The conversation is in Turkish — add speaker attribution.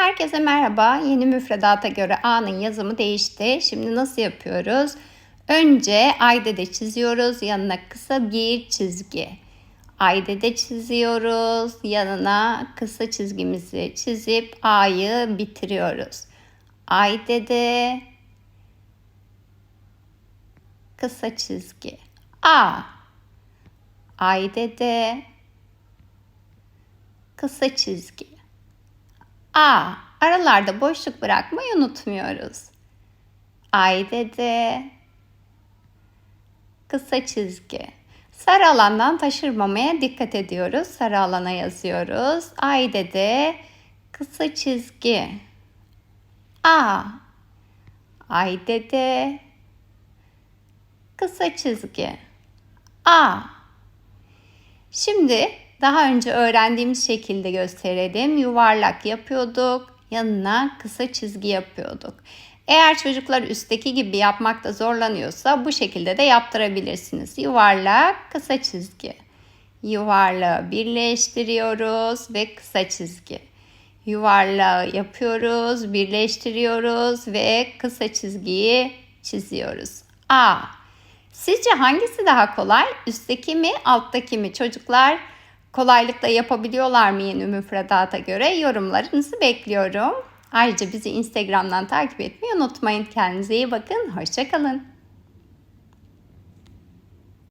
Speaker 1: Herkese merhaba. Yeni müfredata göre A'nın yazımı değişti. Şimdi nasıl yapıyoruz? Önce aydede çiziyoruz. Yanına kısa bir çizgi. Aydede çiziyoruz. Yanına kısa çizgimizi çizip A'yı bitiriyoruz. Aydede kısa çizgi. A. Aydede kısa çizgi. A. Aralarda boşluk bırakmayı unutmuyoruz. Aydede kısa çizgi. Sarı alandan taşırmamaya dikkat ediyoruz. Sarı alana yazıyoruz. Aydede kısa çizgi. A. Aydede kısa çizgi. A. Şimdi daha önce öğrendiğimiz şekilde gösterelim. Yuvarlak yapıyorduk. Yanına kısa çizgi yapıyorduk. Eğer çocuklar üstteki gibi yapmakta zorlanıyorsa bu şekilde de yaptırabilirsiniz. Yuvarlak, kısa çizgi. Yuvarlağı birleştiriyoruz ve kısa çizgi. Yuvarlağı yapıyoruz, birleştiriyoruz ve kısa çizgiyi çiziyoruz. A. Sizce hangisi daha kolay? Üstteki mi, alttaki mi? Çocuklar kolaylıkla yapabiliyorlar mı yeni müfredata göre? Yorumlarınızı bekliyorum. Ayrıca bizi Instagram'dan takip etmeyi unutmayın. Kendinize iyi bakın. Hoşçakalın.